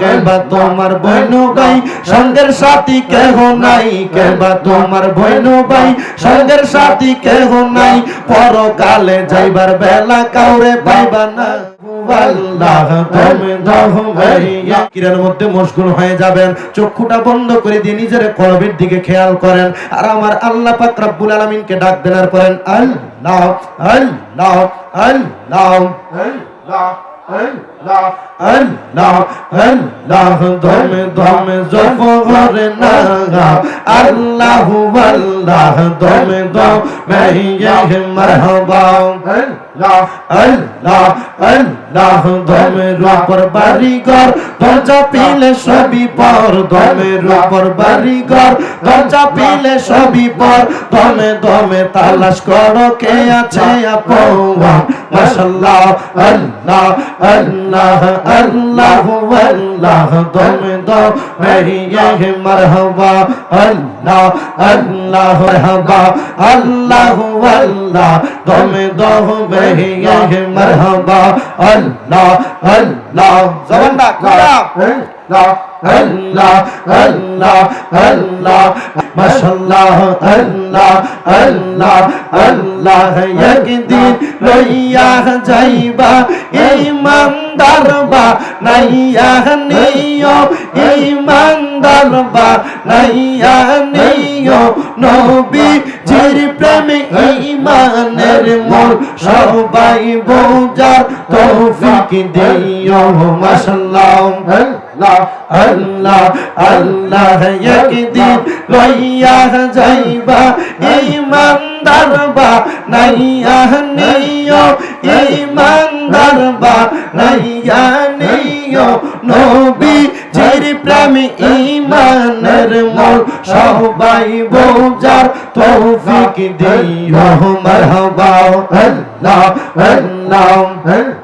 কেবা তোমার ভাই? সঙ্গের সাথী কেহ নাই? কেবা তোমার ভাই? সঙ্গের সাথী কেহ নাই? পরকালে যাইবার বেলা কাউরে পাইবা না। কিরার মধ্যে মশগুল হয়ে যাবেন। চক্ষুটা বন্ধ করে দিয়ে নিজের কলবের দিকে খেয়াল করেন। আর আমার আল্লাহ পাক রব্বুল আলামিনকে ডাক দেনার করেন আল্লাহ আল্লাহ আল্লাহ আল্লাহ। দমে দমে জফরে না আল্লাহ আল্লাহ দমে দমে ইয়ে মারহাবা আল্লাহ দমের উপর বাড়িঘর দরজা পিলে সবই পর দমের উপর বাড়িঘর দরজা পিলে সবই পর দমে দমে তালাশ করো কে আছে আপন মাশাআল্লাহ আল্লাহ আল্লাহ আল্লাহ আল্লাহ দমে দমে ইয়ে মারহাবা আল্লাহ আল্লাহ মারহাবা আল্লাহ আল্লাহ দমে দমে ইয়ে মারহাবা আল্লাহ আল্লাহ জবানটা খুলা আল্লাহ আল্লাহ আল্লাহ আল্লাহ মাশাআল্লাহ আল্লাহ আল্লাহ আল্লাহ, একদিন লইয়া যাইবা, ইমানদার বা নাইয়া নিও, ইমানদার বা নাইয়া নিও। নবী জির প্রেমে ইমানের মোর সবাই বোঝার তৌফিক দিও মাশাআল্লাহ আল্লাহ আল্লাহ আল্লাহ একদিন লইয়া যাইবা ইমানদার বা নাইয়া নিও ইমানদার বা নাইয়া নিও। নবী জির প্রেমে ইমানের মোর সবাই বোঝার তৌফিক দিও। মারহাবা আল্লাহ আল্লাহ আল্লাহ।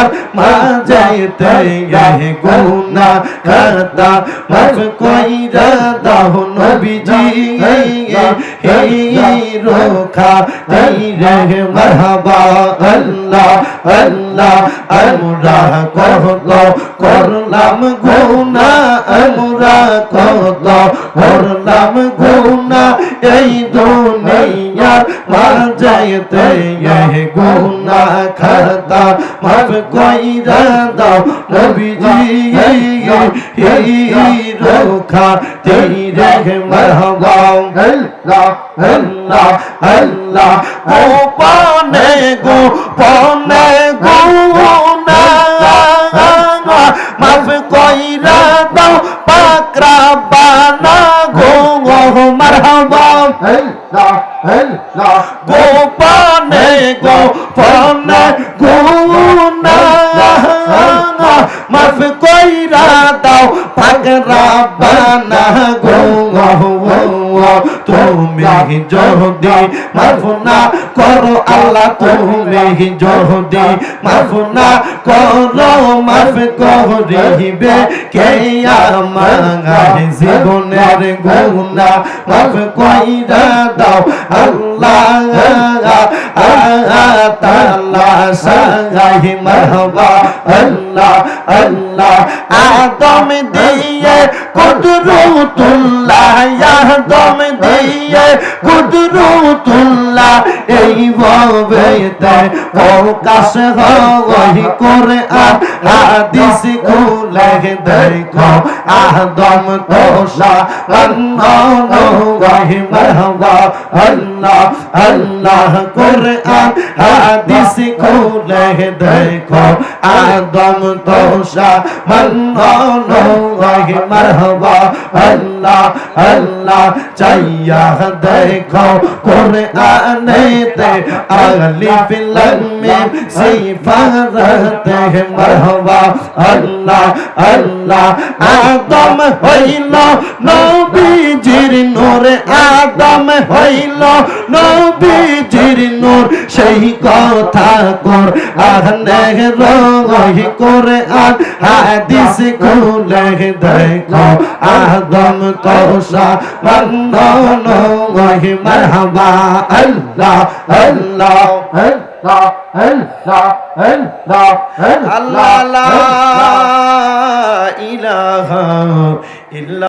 দুনিয়ার মাঝেতে গুনা খাতা মাফ কইরা দাও নবীজি। এই রোখা এই রে মারহাবা। আল্লাহ আল্লাহ আমরা কহত করলাম গুনা আমরা কত করলাম গুনা এই দাও নবীজি এই রোখা তেরে মারহাবা আল্লাহ আল্লাহ আল্লাহ ও পানে গো পানে গুনা মাফ কইরা দাও পাকরা বানা গো গো মারহাবা। আল্লাহ আল্লাহ গোপানে গোপনে গুনা মাফ কইরা দাও পাকরা বানা গো তুমি যদি মাফ না করো আল্লাহ তুমি যদি মাফ না করো মাফ করিবে কে আমার জীবনের গুণা। মাফ কইরা দাও আল্লাহ তাআলা সাহি মারহাবা আল্লাহ আল্লাহ। আদম দিয়ে কুদরতুল্লাহ আদম দিয়ে কুদরতুল্লাহ এই ভাবেতে প্রকাশ হয় করে আর হাদিস খুলে দেখো আদম তোষা আল্লাহ ওয়াহি মারহাবা আল্লাহ আল্লাহ করে আর হাদিস খুলে দেখো আদম তোষা আল্লাহ ওয়াহি মারহাবা আল্লাহ আল্লাহ, চাইয়া দেখো করে আনেতে আগলি ফিল্ম में সিফারত মারহাবা। আল্লাহ আল্লাহ, আদম হইল নবীজির নূর, আদম হইল নবীজির নূর। সেই কথা কর আহনে রঙ করে আর হাদিস খুলে দেখো আদম তোষা বন্দন গহি মারহাবা আল্লাহ আল্লাহ আল্লাহ আল্লাহ আল্লাহ আল্লাহ ইল্লা